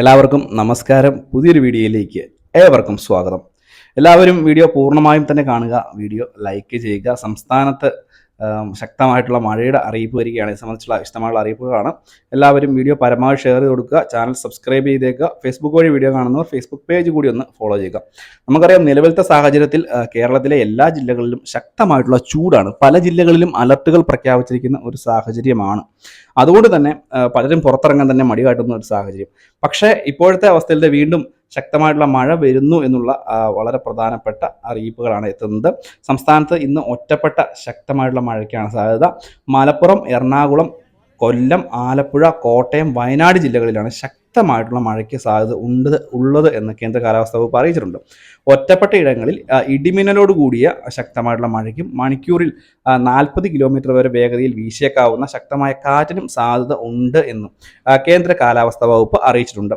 എല്ലാവർക്കും നമസ്കാരം. പുതിയൊരു വീഡിയോയിലേക്ക് ഏവർക്കും സ്വാഗതം. എല്ലാവരും വീഡിയോ പൂർണമായും തന്നെ കാണുക വീഡിയോ ലൈക്ക് ചെയ്യുക സംസ്ഥാനത്ത് ശക്തമായിട്ടുള്ള മഴയുടെ അറിയിപ്പ് വരികയാണ്. ഇത് സംബന്ധിച്ചുള്ള ഇഷ്ടമായുള്ള അറിയിപ്പുകളാണ്. എല്ലാവരും വീഡിയോ പരമാവധി ഷെയർ ചെയ്ത് കൊടുക്കുക. ചാനൽ സബ്സ്ക്രൈബ് ചെയ്തേക്കുക. ഫേസ്ബുക്ക് വഴി വീഡിയോ കാണുന്നവർ ഫേസ്ബുക്ക് പേജ് കൂടി ഒന്ന് ഫോളോ ചെയ്യുക. നമുക്കറിയാം നിലവിലത്തെ സാഹചര്യത്തിൽ കേരളത്തിലെ എല്ലാ ജില്ലകളിലും ശക്തമായിട്ടുള്ള ചൂടാണ്. പല ജില്ലകളിലും അലർട്ടുകൾ പ്രഖ്യാപിച്ചിരിക്കുന്ന ഒരു സാഹചര്യമാണ്. അതുകൊണ്ട് തന്നെ പലരും പുറത്തിറങ്ങാൻ തന്നെ മടി കാട്ടുന്ന ഒരു സാഹചര്യം. പക്ഷേ ഇപ്പോഴത്തെ അവസ്ഥയിൽ വീണ്ടും ശക്തമായിട്ടുള്ള മഴ വരുന്നു എന്നുള്ള വളരെ പ്രധാനപ്പെട്ട അറിയിപ്പുകളാണ് എത്തുന്നത്. സംസ്ഥാനത്ത് ഇന്ന് ഒറ്റപ്പെട്ട ശക്തമായിട്ടുള്ള മഴയ്ക്കാണ് സാധ്യത. മലപ്പുറം എറണാകുളം കൊല്ലം ആലപ്പുഴ കോട്ടയം വയനാട് ജില്ലകളിലാണ് ശക്തമായിട്ടുള്ള മഴയ്ക്ക് സാധ്യത ഉണ്ട് ഉള്ളത് എന്ന് കേന്ദ്ര കാലാവസ്ഥാ വകുപ്പ് അറിയിച്ചിട്ടുണ്ട്. ഒറ്റപ്പെട്ട ഇടങ്ങളിൽ ഇടിമിന്നലോട് കൂടിയ ശക്തമായിട്ടുള്ള മഴയ്ക്കും മണിക്കൂറിൽ നാൽപ്പത് കിലോമീറ്റർ വരെ വേഗതയിൽ വീശേക്കാവുന്ന ശക്തമായ കാറ്റിനും സാധ്യത ഉണ്ട് എന്നും കേന്ദ്ര കാലാവസ്ഥാ വകുപ്പ് അറിയിച്ചിട്ടുണ്ട്.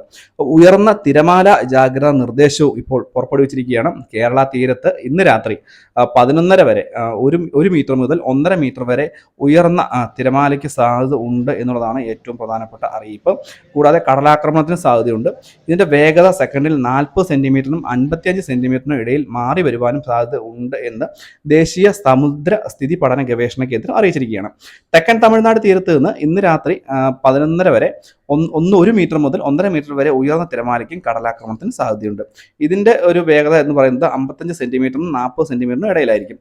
ഉയർന്ന തിരമാല ജാഗ്രതാ നിർദ്ദേശവും ഇപ്പോൾ പുറപ്പെടുവിച്ചിരിക്കുകയാണ്. കേരള തീരത്ത് ഇന്ന് രാത്രി പതിനൊന്നര വരെ ഒരു ഒരു മീറ്റർ മുതൽ ഒന്നര മീറ്റർ വരെ ഉയർന്ന തിരമാലയ്ക്ക് സാധ്യത ഉണ്ട് എന്നുള്ളതാണ് ഏറ്റവും പ്രധാനപ്പെട്ട അറിയിപ്പ്. കൂടാതെ കടലാക്രമണത്തിന് സാധ്യതയുണ്ട്. ഇതിന്റെ വേഗത സെക്കൻഡിൽ നാൽപ്പത് സെന്റിമീറ്ററിനും അൻപത്തിയഞ്ച് സെന്റിമീറ്ററിനും ഇടയിൽ മാറി വരുവാനും സാധ്യത ഉണ്ട് എന്ന് ദേശീയ സമുദ്ര സ്ഥിതി പഠന ഗവേഷണ കേന്ദ്രം അറിയിച്ചിരിക്കുകയാണ്. തെക്കൻ തമിഴ്നാട് തീരത്ത് നിന്ന് ഇന്ന് രാത്രി പതിനൊന്നര വരെ ഒന്ന് ഒരു മീറ്റർ മുതൽ ഒന്നര മീറ്റർ വരെ ഉയർന്ന തിരമാലയ്ക്കും കടലാക്രമണത്തിന് സാധ്യതയുണ്ട്. ഇതിന്റെ ഒരു വേഗത എന്ന് പറയുന്നത് അമ്പത്തഞ്ച് സെന്റിമീറ്ററിനും നാൽപ്പത് സെന്റിമീറ്ററിനും ഇടയിലായിരിക്കും.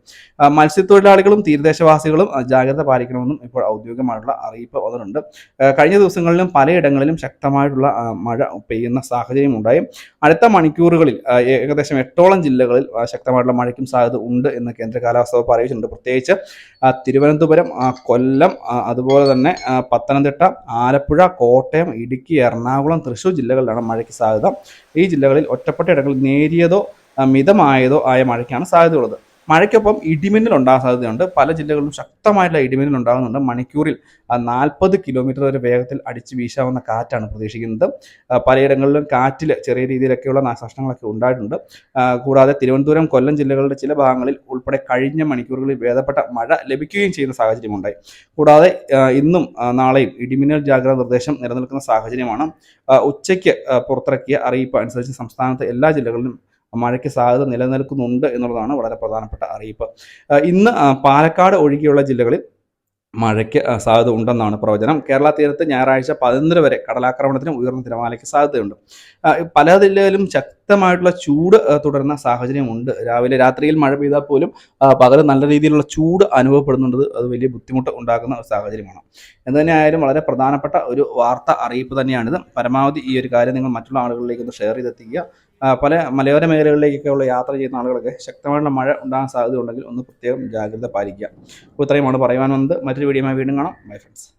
മത്സ്യത്തൊഴിലാളികളും തീരദേശവാസികളും ജാഗ്രത പാലിക്കണമെന്നും ഇപ്പോൾ ഔദ്യോഗികമായിട്ടുള്ള അറിയിപ്പ് വന്നിട്ടുണ്ട്. കഴിഞ്ഞ ദിവസങ്ങളിലും പലയിടങ്ങളിലും ശക്തമായിട്ടുള്ള മഴ പെയ്യുന്ന സാഹചര്യം ഉണ്ടായി. അടുത്ത മണിക്കൂറുകളിൽ ഏകദേശം എട്ടോളം ജില്ലകളിൽ ശക്തമായിട്ടുള്ള മഴയ്ക്കും സാധ്യത ഉണ്ട് എന്ന് കേന്ദ്ര കാലാവസ്ഥ വകുപ്പ് അറിയിച്ചിട്ടുണ്ട്. പ്രത്യേകിച്ച് തിരുവനന്തപുരം കൊല്ലം അതുപോലെ തന്നെ പത്തനംതിട്ട ആലപ്പുഴ കോട്ടയം ഇടുക്കി എറണാകുളം തൃശ്ശൂർ ജില്ലകളിലാണ് മഴയ്ക്ക് സാധ്യത. ഈ ജില്ലകളിൽ ഒറ്റപ്പെട്ട ഇടങ്ങളിൽ നേരിയതോ മിതമായതോ ആയ മഴയ്ക്കാണ് സാധ്യതയുള്ളത് മഴയ്ക്കൊപ്പം ഇടിമിന്നൽ ഉണ്ടാകാൻ സാധ്യതയുണ്ട്. പല ജില്ലകളിലും ശക്തമായിട്ടുള്ള ഇടിമിന്നൽ ഉണ്ടാകുന്നുണ്ട്. മണിക്കൂറിൽ നാൽപ്പത് കിലോമീറ്റർ വരെ വേഗത്തിൽ അടിച്ചു വീശാവുന്ന കാറ്റാണ് പ്രതീക്ഷിക്കുന്നത്. പലയിടങ്ങളിലും കാറ്റിൽ ചെറിയ രീതിയിലൊക്കെയുള്ള നാശനഷ്ടങ്ങളൊക്കെ ഉണ്ടായിട്ടുണ്ട്. കൂടാതെ തിരുവനന്തപുരം കൊല്ലം ജില്ലകളുടെ ചില ഭാഗങ്ങളിൽ ഉൾപ്പെടെ കഴിഞ്ഞ മണിക്കൂറുകളിൽ ഭേദപ്പെട്ട മഴ ലഭിക്കുകയും ചെയ്യുന്ന സാഹചര്യമുണ്ടായി. കൂടാതെ ഇന്നും നാളെയും ഇടിമിന്നൽ ജാഗ്രത നിർദ്ദേശം നിലനിൽക്കുന്ന സാഹചര്യമാണ്. ഉച്ചയ്ക്ക് പുറത്തിറക്കിയ അറിയിപ്പ് അനുസരിച്ച് സംസ്ഥാനത്ത് എല്ലാ ജില്ലകളിലും മഴയ്ക്ക് സാധ്യത നിലനിൽക്കുന്നുണ്ട് എന്നുള്ളതാണ് വളരെ പ്രധാനപ്പെട്ട അറിയിപ്പ്. ഇന്ന് പാലക്കാട് ഒഴികെയുള്ള ജില്ലകളിൽ മഴയ്ക്ക് സാധ്യത ഉണ്ടെന്നാണ് പ്രവചനം. കേരള തീരത്ത് ഞായറാഴ്ച പതിനൊന്നര വരെ കടലാക്രമണത്തിന് ഉയർന്ന തിരമാലയ്ക്ക് സാധ്യതയുണ്ട്. പല ജില്ലകളിലും ശക്തമായിട്ടുള്ള ചൂട് തുടരുന്ന സാഹചര്യമുണ്ട് രാവിലെ രാത്രിയിൽ മഴ പെയ്താൽ പോലും പകൽ നല്ല രീതിയിലുള്ള ചൂട് അനുഭവപ്പെടുന്നുണ്ട്. അത് വലിയ ബുദ്ധിമുട്ട് ഉണ്ടാക്കുന്ന ഒരു സാഹചര്യമാണ്. എന്തുതന്നെയായാലും വളരെ പ്രധാനപ്പെട്ട ഒരു വാർത്ത അറിയിപ്പ് തന്നെയാണിത്. പരമാവധി ഈ ഒരു കാര്യം നിങ്ങൾ മറ്റുള്ള ആളുകളിലേക്ക് ഒന്ന് ഷെയർ ചെയ്തെത്തിക്കുക. പല മലയോര മേഖലകളിലേക്കൊക്കെ ഉള്ള യാത്ര ചെയ്യുന്ന ആളുകൾക്ക് ശക്തമായിട്ടുള്ള മഴ ഉണ്ടാകാൻ സാധ്യത ഉണ്ടെങ്കിൽ ഒന്ന് പ്രത്യേകം ജാഗ്രത പാലിക്കുക. അപ്പോൾ ഇത്രയുമാണ് പറയുവാൻ വന്നത്. മറ്റൊരു വീഡിയോമായി വീണ്ടും കാണാം. Bye friends